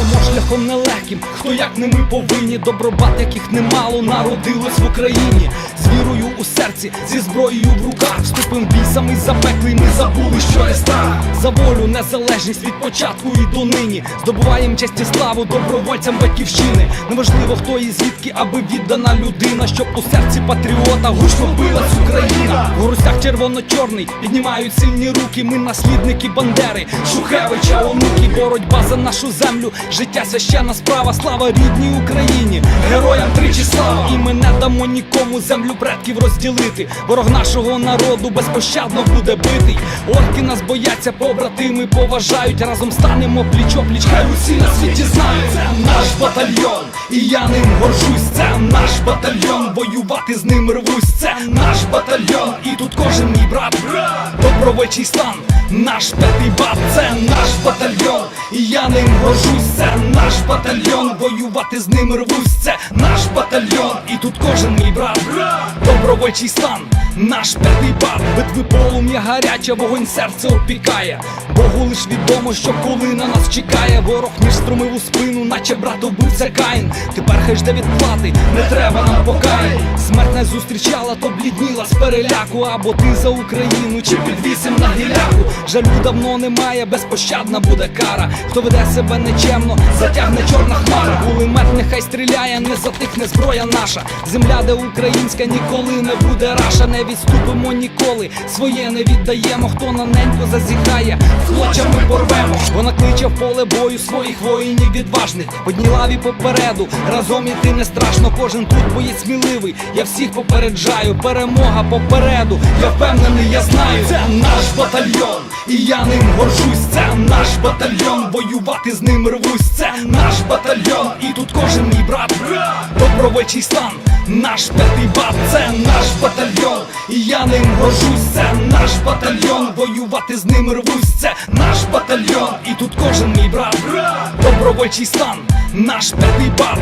Ідемо шляхом нелегким, хто як не ми повинні Добробат, яких немало народилось в Україні. З вірою у серці, зі зброєю в руках. Вступим бій самий запеклий, ми забули, що є страх. За волю, незалежність від початку і до нині. Здобуваєм честь і славу добровольцям батьківщини. Неважливо хто і звідки, аби віддана людина Щоб у серці патріота гучно билась Україна. В горостях червоно-чорний піднімають сильні руки. Ми наслідники Бандери, Шухевича, онуки Боротьба за нашу землю, життя священна справа Слава рідній Україні, героям тричі слава І ми не дамо нікому землю предків розділити. Ворог нашого народу безпощадно буде битий. Орки нас бояться, побратими поважають. Разом станемо пліч-опліч, хай усі на світі знають. Це наш батальйон, і я ним горжусь. Це наш батальйон, воювати з ним рвусь. Це наш батальйон, і тут кожен мій брат. Добровольчий стан, наш п'ятий бат. Це наш батальйон, і я ним горжусь Це наш батальйон, воювати з ним рвусь Це наш батальйон, і тут кожен мій брат. Добровольчий стан, наш п'ятий бат. Битви полум'я гаряче, вогонь серце опікає. Богу лиш відомо, що коли на нас чекає. Ворог між струмив у спину, наче брат вбивця Каїн. Тепер хай жде відплати, не треба нам покаянь Смерть не зустрічала, то блідніла з переляку. Або ти за Україну, чи підвісим на гіляку. Жалю давно немає, безпощадна буде кара Хто веде себе нечемно, затягне чорна хмара. Кулемет нехай стріляє, не затихне зброя наша. Земля, де українська ніколи не буде раша. Не відступимо ніколи, своє не віддаємо. Хто на ненько зазіхає, клочами порвемо. Вона кличе в поле бою своїх воїнів відважних. В одній лаві попереду, разом іти не страшно. Кожен тут боєць сміливий, я всіх попереджаю Перемога попереду, я впевнений, я знаю Це наш батальйон, і я ним горжусь Це батальйон, воювати з ним рвусь. Це наш батальйон, і тут кожен мій брат. Добровольчий стан, наш п'ятий бат. Це наш батальйон, і я ним горжусь. Це наш батальйон, воювати з ним рвусь. Це наш батальйон, і тут кожен мій брат. Добровольчий стан, наш п'ятий бат